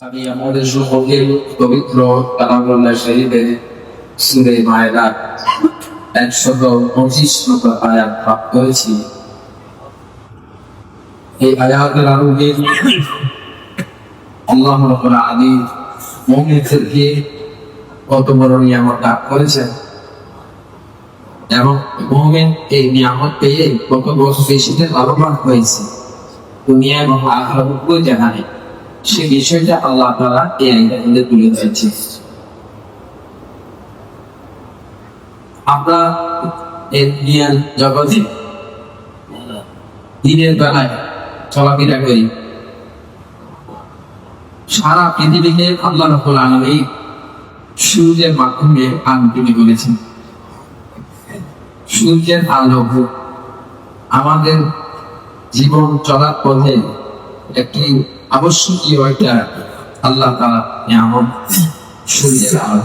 আমি আমাদের সকলকে পবিত্র কালামুল্লাহ শহীদের সুরে মায়েরা পঁচিশ নম্বর আয়াত হয়েছি এই আয়াতের আল্লাহ রব্বুল আলী মুমিনদেরকে কত বড় নিয়ামত দান করেছেন। এবং মুমিন এই নিয়ামত পেয়ে কত বড় বেশিতে লাভবান হয়েছে। দুনিয়া এবং আখরাত জাহানে। সে বিষয়টা আল্লাহ তাআলা এই তুলে ধরেছে আমরা জগতে দিনের বেলায় চলাফেরা করি। সারা পৃথিবীকে আল্লাহ রব্বুল আলামিন সূর্যের মাধ্যমে তৈরি করেছেন সূর্যের আলো আমাদের জীবন চলার পথে একটি আবশ্যকীয় একটা আল্লাহ তালা নিয়ামত সূর্যের আলো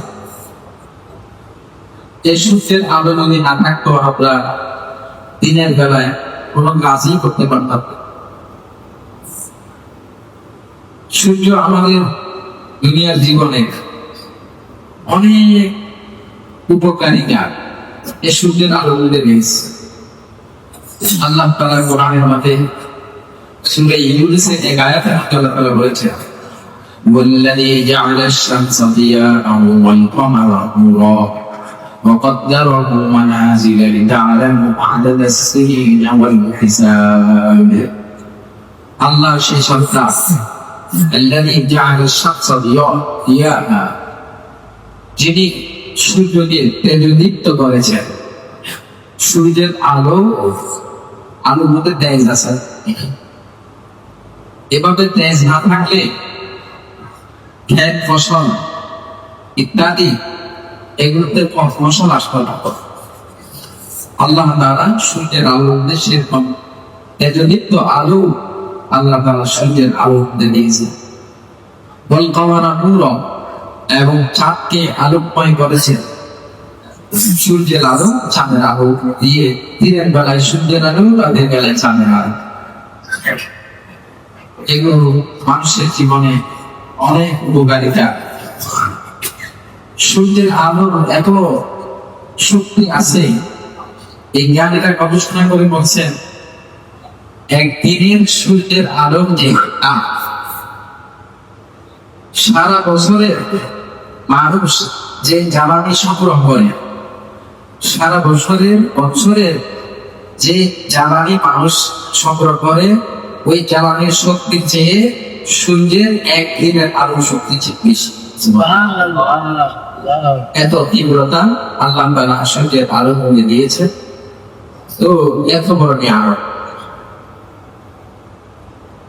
এই সূর্যের আলো যদি না থাকতো আমরা দিনের বেলায় কোনো কাজই করতে পারতাম সূর্য আমাদের দুনিয়ার জীবনে অনেক উপকারিতা এই সূর্যের আলো মধ্যে রয়েছে আল্লাহ তালা কোরআনের মধ্যে সূরা ইউনূসের এক আয়াতে আল্লাহ তাআলা বলেছেন والذي جعل الشمس ضياء والقمر نورا وقدره منازل لتعلموا عدد السنين والحساب الله شيء شرطا الذي جعل الشمس ضياء ضياء যিনি সূর্যকে তেজদীপ্ত করেছেন সূর্যের আলো আলোর মধ্যে তেজ আছে এভাবে তেজ না থাকলে ক্ষেত ফসল ইত্যাদি এগুলোতে ফসল আসবে না। আল্লাহ দ্বারা সূর্যের আলো এরকম তেজদীপ্ত আলো আল্লাহ তাআলা সূর্যের আলো দিয়েছে। নূর এবং চাঁদকে আলোকময় করেছেন সূর্যের আলো চাঁদের আলো দিয়ে দিনের বেলায় সূর্যের আলো রাতের বেলায় চাঁদের আলো। এগুলো মানুষের জীবনে অনেক উপকারিতা। সূর্যের আলোর এত শক্তি আছে, এই জ্ঞানীরা গবেষণা করে বলছেন, একদিনের সূর্যের আলোর যে সারা বছরে মানুষ যে জ্বালানি সংগ্রহ করে, সারা বছরের বছরের যে জ্বালানি মানুষ সংগ্রহ করে ওই জ্বালানির শক্তির চেয়ে সূর্যের এক দিনের আলো শক্তি চেয়ে বেশি। এত তীব্রতা আল্লাহ তাআলা সূর্যের আলো মধ্যে দিয়েছে। তো এত বড় নিয়ামত।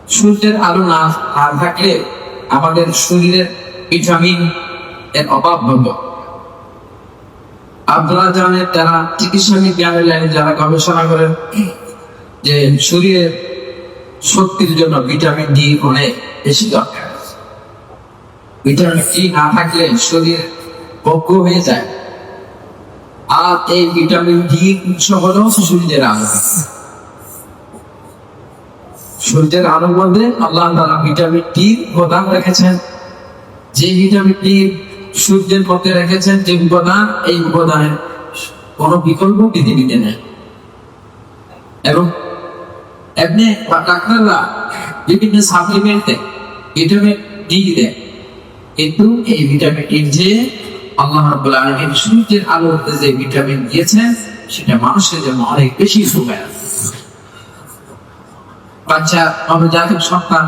সূর্যের আলো না না থাকলে আমাদের শরীরের ভিটামিন এর অভাব হতো। আপনারা জানেন যারা চিকিৎসা বিজ্ঞানের লাইনে যারা গবেষণা করেন যে শরীরের শক্তির জন্য ভিটামিন ডি অনেক বেশি দরকার। ভিটামিন ডি না থাকলে শরীর পক্ষ হয়ে যায়। আর এই ভিটামিন ডি উৎস হলো সূর্যের আলো সূর্যের আলোর মধ্যে আল্লাহ তাআলা ভিটামিন ডি প্রদান রেখেছেন। যে ভিটামিন ডি সূর্যের মধ্যে রেখেছেন, যে উপাদান, এই উপাদানের কোনো বিকল্প পৃথিবীতে নেই। এবং এমনি ডাক্তাররা বিভিন্ন সাপ্লিমেন্ট দেয় ভিটামিন ডি দেয়। কিন্তু এই ভিটামিন ডি যে আল্লাহ রাব্বুল আলামিন সূর্যের আলোতে যে ভিটামিন দিয়েছেন, সেটা মানুষের জন্য অনেক বেশি উপকার বাচ্চা সন্তান,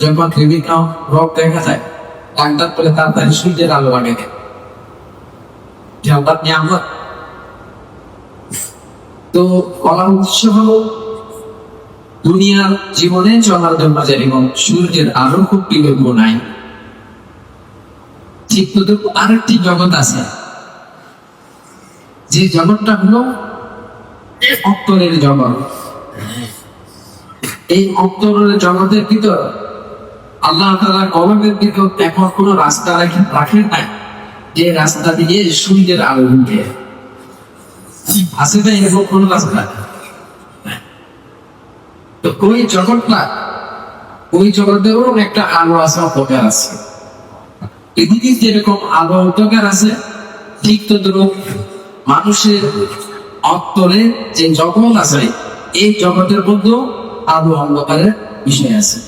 যখন বিভিন্ন রোগ দেখা যায়, ডাক্তার বলে তাড়াতাড়ি সূর্যের আলো লাগে দেয়। তো বলা উদ্দেশ্য হলো দুনিয়ার জীবনে চলার জন্য যেরকম সূর্যের আলো খুব বিকল্প নাই, ঠিক তো আরেকটি জগৎ আছে। যে জগৎটা হলো অন্তরের জগৎ। এই অন্তরের জগতের ভিতর আল্লাহ তালা কলমের ভিতর এখন কোনো রাস্তা রাখেন রাখেন নাই, যে রাস্তা দিয়ে সূর্যের আলো উঠে আছে না এরকম কোনো রাস্তা? তো ওই জগৎটা ওই জগতেও একটা আলো আছে, অন্ধকার আছে। পৃথিবীর যেরকম আলো, অন্ধকার আছে, ঠিক তদ্রুপ মানুষের অন্তরে যে জগৎ আছে, এই জগতের মধ্যেও আলো, অন্ধকারের বিষয় আছে।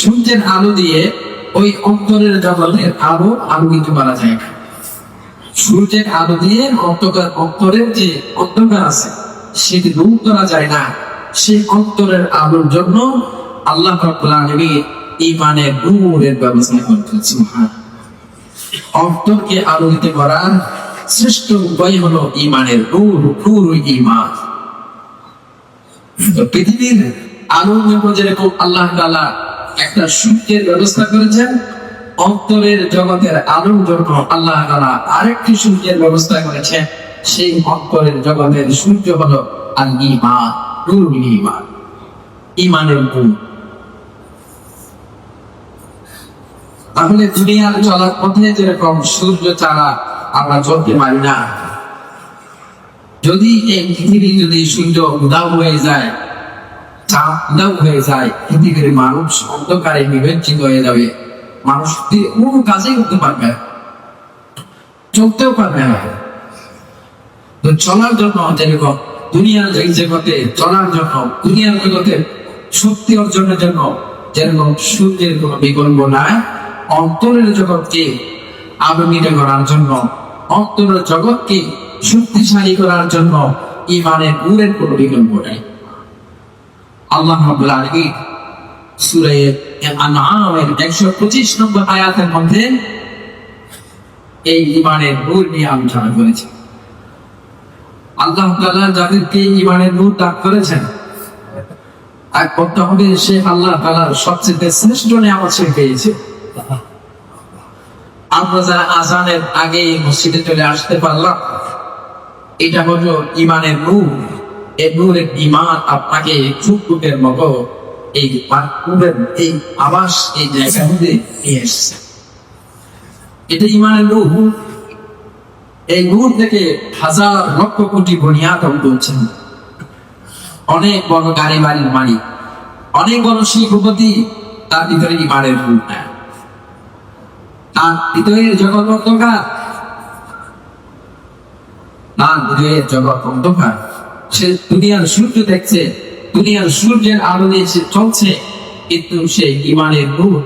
সূর্যের আলো দিয়ে ওই অন্তরের জগতের আলো আলোকিত করা যায়। না সূর্যের আলো দিয়ে অন্ধকার, অন্তরের যে অন্ধকার আছে সেটি দূর করা যায় না। সেই অন্তরের আলোর জন্য আল্লাহ ইমানের নূরের ব্যবস্থা সুবহান। অন্তরকে আলোকিত করার শ্রেষ্ঠ উপায় হলো ইমানের নূর নূর ইমান পৃথিবীর আলোর যেরকম আল্লাহ তাআলা একটা সূর্যের ব্যবস্থা করেছেন, অন্তরের জগতের আলোর জন্য আল্লাহ তাআলা আরেকটি সূর্যের ব্যবস্থা করেছেন। সেই অন্তরের জগতের সূর্য হলো আল ইমান ইমান ইমানের নূর তাহলে দুনিয়ার চলার পথে যেরকম সূর্য ছাড়া আমরা চলতে পারি না, যদি এই পৃথিবী যদি সূর্য উদাও হয়ে যায়, চাঁদ উদাও হয়ে যায়, পৃথিবীর মানুষ অন্ধকারে বিবেচিত হয়ে যাবে। মানুষ কোনো কাজেই করতে পারবে না, চলতেও পারবে না। তো চলার জন্য যেরকম দুনিয়ার এই জগতে চলার জন্য দুনিয়ার জগতে শক্তি অর্জনের জন্য যেরকম সূর্যের কোন বিকল্প নাই। অন্তরের জগৎকে আলোকিত করার জন্য, অন্তরের জগৎকে শক্তিশালী করার জন্য ইমানের নূরের কোন বিকল্প নাই। আল্লাহ রাব্বুল আলামিন সূরা আনআমের 125 নম্বর আয়াতের মধ্যে এই ইমানের নূর নিয়ে আলোচনা করেছে আল্লাহ তাআলা যাদেরকে ইমানের নূর দান করেছেন আর করতে হবে সে আল্লাহ তাআলার সবচেয়ে শ্রেষ্ঠ নিয়ামত সে পেয়েছে। আমরা যারা আজানের আগে মসজিদে চলে আসতে পারলাম, এটা হলো ইমানের নূর। এই নূরের ইমান আপনাকে চুপটুকের মতো এই নূরের এই আবাস, এই জায়গার মধ্যে নিয়ে এসছে। এটা ইমানের নূর। এই নূর থেকে হাজার লক্ষ কোটি বনিয়াদ তুলছেন অনেক বড় গাড়ি বাড়ির মালিক, অনেক বড় শিল্পপতি, তার ভিতরে ইমানের নূর নেয়। তার হৃদয়ের জগৎ অন্ধকার। তার হৃদয়ের জগৎ অন্ধকার। সে দুনিয়ার সূর্য দেখছে, দুনিয়ার সূর্যের আলো দিয়ে সে চলছে, কিন্তু সে ইমানের নূর,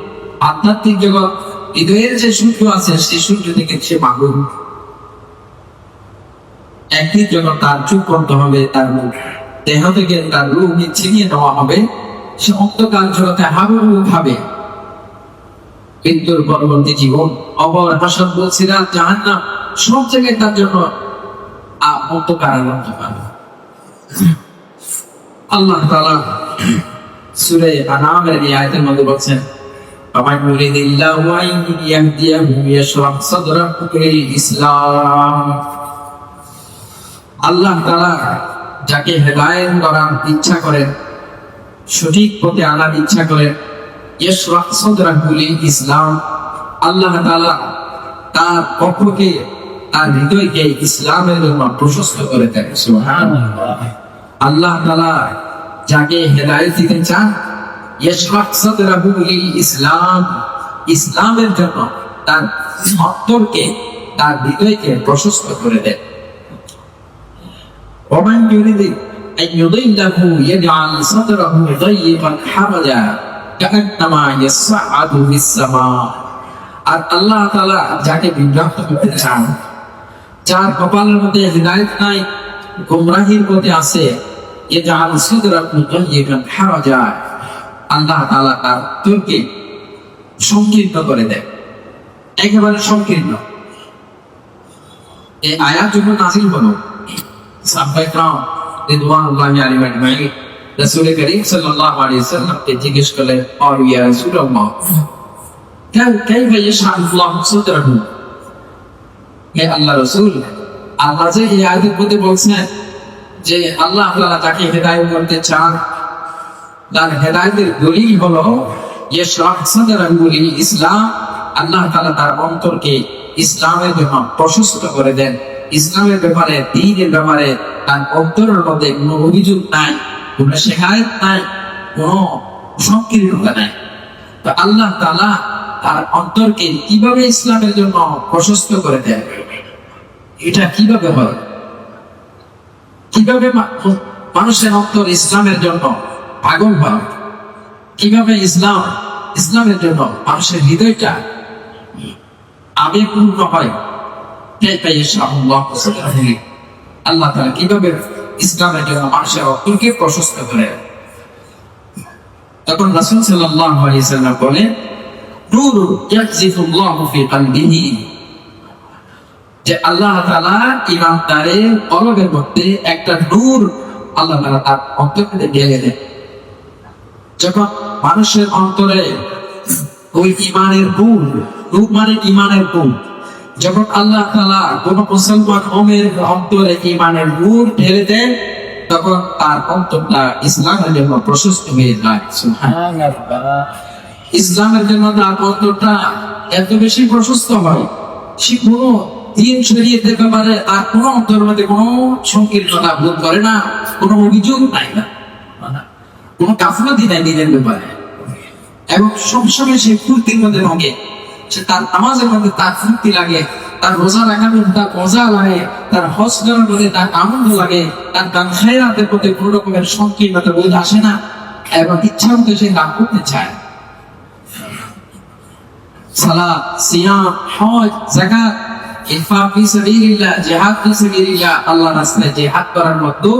আধ্যাত্মিক জগৎ, হৃদয়ের যে সূর্য আছে, সেই সূর্য থেকে সে মাগুর। একই যখন তার চুপ করতে হবে, তার দেহ থেকে তার রূপ ছিনিয়ে নেওয়া হবে, সে অন্তকাল ঝরাতে হাবু খাবে মৃত্যুর পরবর্তী জীবন অবর বলছিলাম জাহান না সব জায়গায় তার জন্য অন্তকার পাবে আল্লাহ তালা সুরে আনামের মধ্যে বলছেন ইসলাম। আল্লাহ তাআলা যাকে হেদায়েত করার ইচ্ছা করেন, সঠিক পথে আনার ইচ্ছা করেন ইসলাম, আল্লাহ তাআলা তার পক্ষকে, তার হৃদয়কে ইসলামের জন্য প্রশস্ত করে দেন। আল্লাহ তাআলা যাকে হেদায়েত দিতে চান ইসলাম, ইসলামের জন্য তার অন্তরকে তার হৃদয়কে প্রশস্ত করে দেন। ومن يريد أن يضله يجعل صدره ضيقا حرجا كأنما يصعد في السماء আর আল্লাহ তাআলা যাকে বিভ্রান্ত করতে চান যার কপালের মধ্যে হৃদায়ত নাই গোমরাহির মধ্যে আছে يجعل صدره ضيقا حرجا আল্লাহ তাআলা তার তোরকে সংকীর্ণ করে দেয় একেবারে সংকীর্ণ এই আয়াত যখন নাজিল হলো করিম সাল্লাল্লাহু আলাইহি সাল্লামকে জিজ্ঞেস করলেন আর ইয়া রাসূলুল্লাহ কাইফা ইয়াশআল্লাহু সাদরাহু হে আল্লাহ রাসূল আল্লাহ যে এই আয়াতের মধ্যে বলছেন যে আল্লাহ তাআলা তাকে হেদায়েত করতে চান তার হেদায়েতের দলিল হলো ইয়াশরাহ সাদরাহু লিল ইসলাম আল্লাহ তাআলা তার অন্তরকে ইসলামের জন্য প্রশস্ত করে দেন ইসলামের ব্যাপারে দ্বীনের ব্যাপারে তার অন্তরের মধ্যে কোনো অভিযোগ নাই, কোনো শেখায়ত নাই, কোনো সংকীর্ণতা নাই। তো আল্লাহ তালা তার অন্তরকে কীভাবে ইসলামের জন্য প্রশস্ত করে দেয় এটা কীভাবে হয়? কীভাবে মানুষের অন্তর ইসলামের জন্য পাগল হয়? কীভাবে ইসলাম ইসলামের জন্য মানুষের হৃদয়টা আবেগপূর্ণ হয়? আল্লাহ কীভাবে ইসলামের জন্য মানুষের প্রশস্ত করে। তখন রাসূল ফি কলবিহি। যে আল্লাহ ইমানদারের কলবের মধ্যে একটা নূর আল্লাহ তার অন্তরে দেন যখন মানুষের অন্তরে ওই ইমানের গুণ, নূর মানে ইমানের নূর যখন আল্লাহ তাআলা কোন মুসলমান ওমের অন্তরে ইমানের নূর ঢেলে দেন, তখন তার অন্তরটা ইসলামের জন্য প্রশস্ত হয়ে যায়। ইসলামের জন্য তার অন্তরটা এত বেশি প্রশস্ত হয় সে কোনো দিন ছড়িয়ে শরীয়তের ব্যাপারে তার কোনো অন্তরের মধ্যে কোনো সংকীর্ণতা বোধ করে না, কোনো অভিযোগ নাই না। কোনো গাফলাতি নাই দিনের ব্যাপারে। এবং সবসময় সে ফুর্তির মধ্যে ভাগে সে তার নামাজের মধ্যে তার ফুর্তি লাগে, তার রোজা রাখার মধ্যে তার মজা লাগে, তার হজ করার মধ্যে তার আনন্দ লাগে, তার দান খায়রাতের প্রতি কোনো রকমের সংকীর্ণতা বোধ আসে না এবং ইচ্ছা মতো সে দান করতে চায়। সালাত, সিয়াম, হজ ফি সাবিলিল্লাহ, জিহাদ ফি সাবিলিল্লাহ, আল্লাহর রাস্তায় জিহাদ করার মতো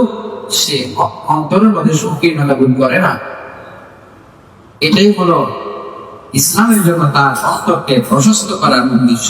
সে অন্তরের মধ্যে সংকীর্ণতা বোধ করে না। এটাই হলো ইসলামের জন্য তার অন্তরকে প্রশস্ত করার উদ্দেশ্য